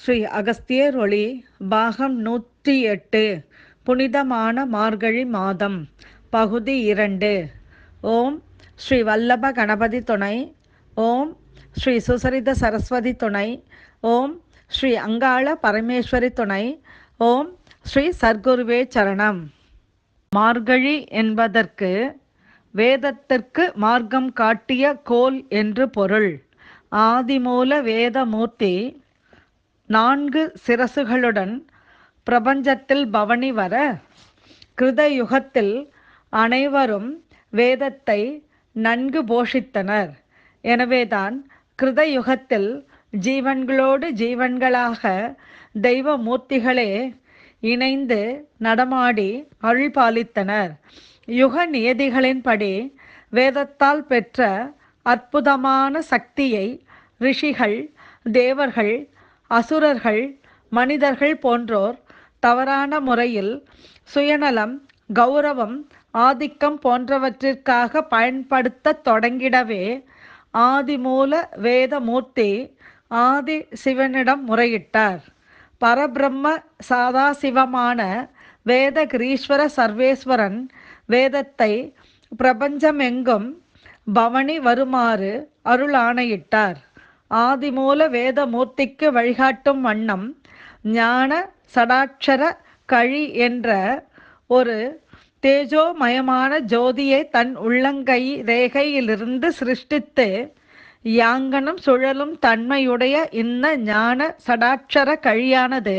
ஸ்ரீ அகஸ்தியர் ஒளி பாகம் நூற்றி எட்டு புனிதமான மார்கழி மாதம் பகுதி இரண்டு. ஓம் ஸ்ரீ வல்லப கணபதி துணை ஓம் ஸ்ரீ சுசரித சரஸ்வதி துணை ஓம் ஸ்ரீ அங்காள பரமேஸ்வரி துணை ஓம் ஸ்ரீ சர்க்குருவே சரணம். மார்கழி என்பதற்கு வேதத்திற்கு மார்க்கம் காட்டிய கோல் என்று பொருள். ஆதிமூல வேதமூர்த்தி நான்கு சிரசுகளுடன் பிரபஞ்சத்தில் பவனி வர கிருதயுகத்தில் அனைவரும் வேதத்தை நன்கு போஷித்தனர். எனவேதான் கிருதயுகத்தில் ஜீவன்களோடு ஜீவன்களாக தெய்வ மூர்த்திகளே இணைந்து நடமாடி அருள் பாலித்தனர். யுக நியதிகளின்படி வேதத்தால் பெற்ற அற்புதமான சக்தியை ரிஷிகள் தேவர்கள் அசுரர்கள் மனிதர்கள் போன்றோர் தவறான முறையில் சுயநலம் கௌரவம் ஆதிக்கம் போன்றவற்றிற்காக பயன்படுத்த தொடங்கிடவே ஆதிமூல வேதமூர்த்தி ஆதி சிவனிடம் முறையிட்டார். பரபிரம்ம சாதாசிவமான வேத கிரீஸ்வர சர்வேஸ்வரன் வேதத்தை பிரபஞ்சமெங்கும் பவனி வருமாறு அருள் ஆணையிட்டார் ஆதிமூல வேதமூர்த்திக்கு வழிகாட்டும் வண்ணம் ஞான சடாட்சர கழி என்ற ஒரு தேஜோமயமான ஜோதியை தன் உள்ளங்கை ரேகையிலிருந்து சிருஷ்டித்து யாங்கனும் சுழலும் தன்மையுடைய இந்த ஞான சடாட்சர கழியானது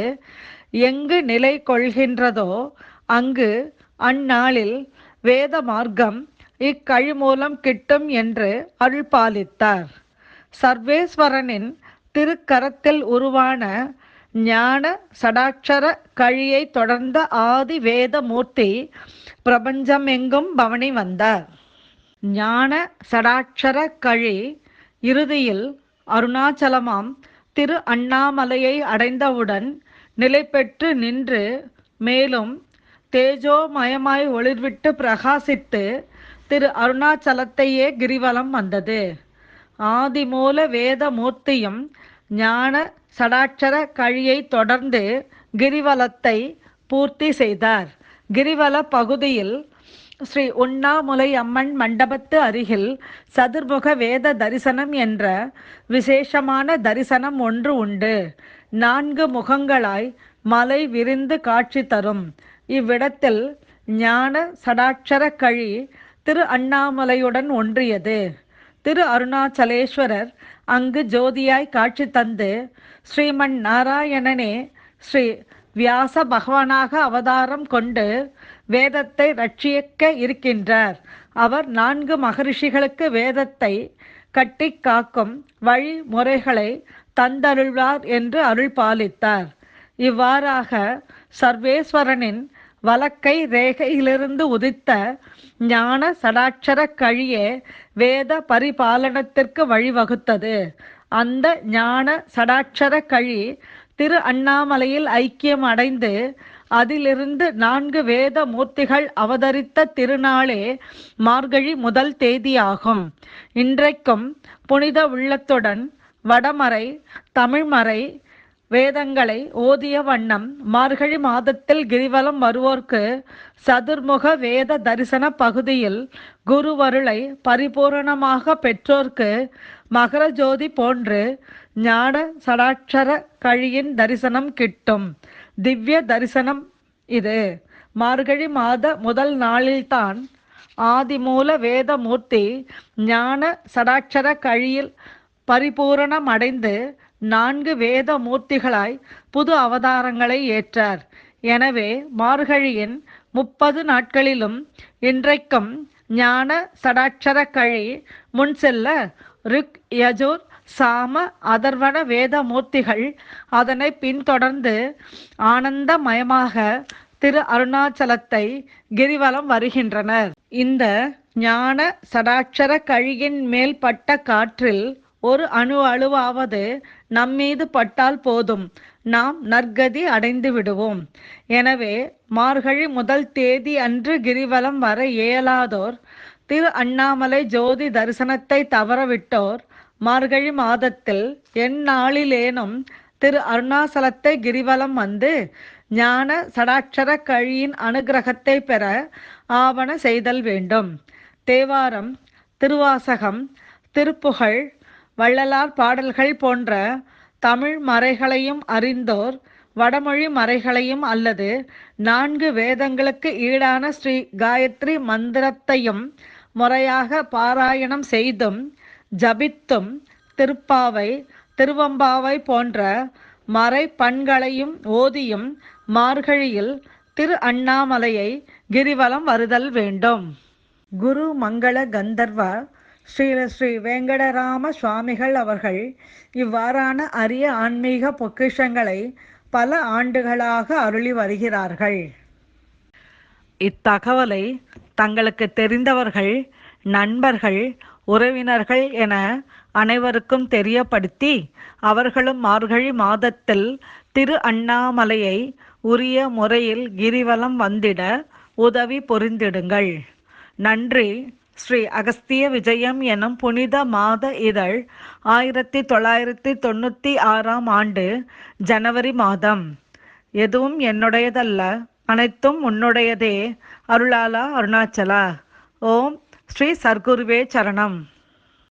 எங்கு நிலை கொள்கின்றதோ அங்கு அந்நாளில் வேத மார்க்கம் இக்கழி மூலம் கிட்டும் என்று அருள்பாலித்தார் சர்வேஸ்வரனின் திருக்கரத்தில் உருவான ஞான சடாட்சர கழியை தொடர்ந்த ஆதி வேத மூர்த்தி பிரபஞ்சமெங்கும் பவனி வந்தார். ஞான சடாட்சர கழி இறுதியில் அருணாச்சலமாம் திரு அண்ணாமலையை அடைந்தவுடன் நிலை பெற்று நின்று மேலும் தேஜோமயமாய் ஒளிர்விட்டு பிரகாசித்து திரு அருணாச்சலத்தையே கிரிவலம் வந்தது. ஆதிமூல வேத மூர்த்தியும் ஞான சடாட்சர கழியை தொடர்ந்து கிரிவலத்தை பூர்த்தி செய்தார். கிரிவல பகுதியில் ஸ்ரீ உண்ணாமுலை அம்மன் மண்டபத்து அருகில் சதுர்முக வேத தரிசனம் என்ற விசேஷமான தரிசனம் ஒன்று உண்டு. நான்கு முகங்களாய் மலை விரிந்து காட்சி தரும். இவ்விடத்தில் ஞான சடாட்சர கழி திரு அண்ணாமலையுடன் ஒன்றியது. திரு அருணாச்சலேஸ்வரர் அங்கு ஜோதியாய் காட்சி தந்து ஸ்ரீமன் நாராயணனே ஸ்ரீ வியாச பகவானாக அவதாரம் கொண்டு வேதத்தை ரட்சியக்க இருக்கின்றார். அவர் நான்கு மகரிஷிகளுக்கு வேதத்தை கட்டி காக்கும் வழிமுறைகளை தந்தருள்வார் என்று அருள் பாலித்தார் இவ்வாறாக சர்வேஸ்வரனின் வலக்கை ரேகையிலிருந்து உதித்த ஞான சடாட்சர கழியே வேத பரிபாலனத்திற்கு வழிவகுத்தது. அந்த ஞான சடாட்சர கழி திரு அண்ணாமலையில் ஐக்கியம் அடைந்து அதிலிருந்து நான்கு வேத மூர்த்திகள் அவதரித்த திருநாளே மார்கழி முதல் தேதியாகும். இன்றைக்கும் புனித உள்ளத்துடன் வடமறை தமிழ்மறை வேதங்களை ஓதிய வண்ணம் மார்கழி மாதத்தில் கிரிவலம் வருவோர்க்கு சதுர்முக வேத தரிசன பகுதியில் குருவருளை பரிபூரணமாக பெற்றோர்க்கு மகர ஜோதி போன்று ஞான சடாட்சர கழியின் தரிசனம் கிட்டும். திவ்ய தரிசனம் இது. மார்கழி மாத முதல் நாளில்தான் ஆதிமூல வேதமூர்த்தி ஞான சடாட்சர கழியில் பரிபூரணம் அடைந்து நான்கு வேத மூர்த்திகளாய் புது அவதாரங்களை ஏற்றார். எனவே மார்கழியின் முப்பது நாட்களிலும் இன்றைக்கும் ஞான சடாட்சர கழி முன் செல்ல ரிக் யஜூர் சாம அதர்வன வேத மூர்த்திகள் அதனை பின்தொடர்ந்து ஆனந்தமயமாக திரு அருணாச்சலத்தை கிரிவலம் வருகின்றனர். இந்த ஞான சடாட்சர கழியின் மேல் பட்ட காற்றில் ஒரு அணு அணுவாவது நம்மீது பட்டால் போதும். நாம் நற்கதி அடைந்து விடுவோம். எனவே மார்கழி முதல் தேதி அன்று கிரிவலம் வர இயலாதோர் திரு அண்ணாமலை ஜோதி தரிசனத்தை தவறவிட்டோர் மார்கழி மாதத்தில் எந்நாளிலேனும் திரு அருணாசலத்தை கிரிவலம் வந்து ஞான சடாட்சர கழியின் அனுகிரகத்தை பெற ஆவண செய்தல் வேண்டும். தேவாரம் திருவாசகம் திருப்புகழ் வள்ளலார் பாடல்கள் போன்ற தமிழ் மறைகளையும் அறிந்தோர் வடமொழி மறைகளையும் அல்லது நான்கு வேதங்களுக்கு ஈடான ஸ்ரீ காயத்ரி மந்திரத்தையும் முறையாக பாராயணம் செய்தும் ஜபித்தும் திருப்பாவை திருவம்பாவை போன்ற மறை பண்களையும் ஓதியும் மார்கழியில் திரு அண்ணாமலையை கிரிவலம் வருதல் வேண்டும். குரு மங்கள கந்தர்வ ஸ்ரீ ஸ்ரீ வேங்கடராம சுவாமிகள் அவர்கள் இவ்வாறான அரிய ஆன்மீக பொக்கிஷங்களை பல ஆண்டுகளாக அருளி வருகிறார்கள். இத்தகவலை தங்களுக்கு தெரிந்தவர்கள் நண்பர்கள் உறவினர்கள் என அனைவருக்கும் தெரியப்படுத்தி அவர்களும் மார்கழி மாதத்தில் திரு அண்ணாமலையை உரிய முறையில் கிரிவலம் வந்திட உதவி புரிந்திடுங்கள். நன்றி. ஸ்ரீ அகஸ்திய விஜயம் எனும் புனித மாத இதழ் ஆயிரத்தி தொள்ளாயிரத்தி தொண்ணூற்றி ஆறாம் ஆண்டு ஜனவரி மாதம். எதுவும் என்னுடையதல்ல. அனைத்தும் உன்னுடையதே. அருளாலா அருணாச்சலா. ஓம் ஸ்ரீ சர்க்குருவே சரணம்.